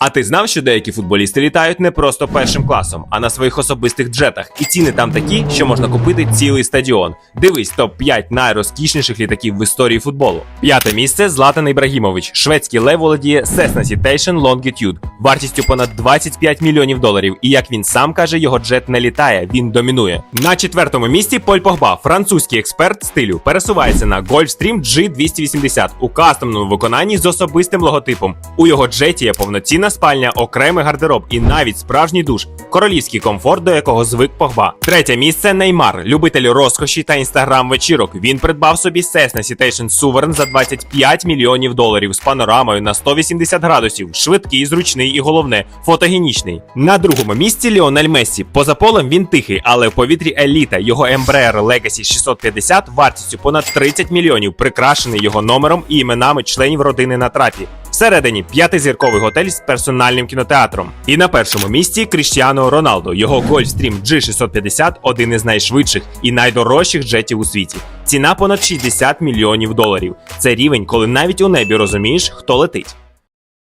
А ти знав, що деякі футболісти літають не просто першим класом, а на своїх особистих джетах, і ціни там такі, що можна купити цілий стадіон. Дивись топ 5 найрозкішніших літаків в історії футболу. П'яте місце Златан Ібрагімович. Шведський лев володіє Cessna Citation Longitude вартістю понад 25 мільйонів доларів. І як він сам каже, його джет не літає, він домінує. На четвертому місці Поль Погба, французький експерт стилю, пересувається на Gulfstream G280 у кастомному виконанні з особистим логотипом. У його джеті є повноцінна спальня, окремий гардероб і навіть справжній душ, королівський комфорт, до якого звик Погба. Третє місце Неймар, любитель розкоші та інстаграм вечірок. Він придбав собі Cessna Citation Sovereign за 25 мільйонів доларів з панорамою на 180 градусів, швидкий, зручний і головне фотогенічний. На другому місці Ліонель Мессі. Поза полем він тихий, але в повітрі еліта. Його Embraer Legacy 650 вартістю понад 30 мільйонів, прикрашений його номером і іменами членів родини на трапі. Всередині п'ятизірковий готель з персональним кінотеатром. І на першому місці Кріштіано Роналдо. Його Гольфстрім G650 один із найшвидших і найдорожчих джетів у світі. Ціна понад 60 мільйонів доларів. Це рівень, коли навіть у небі розумієш, хто летить.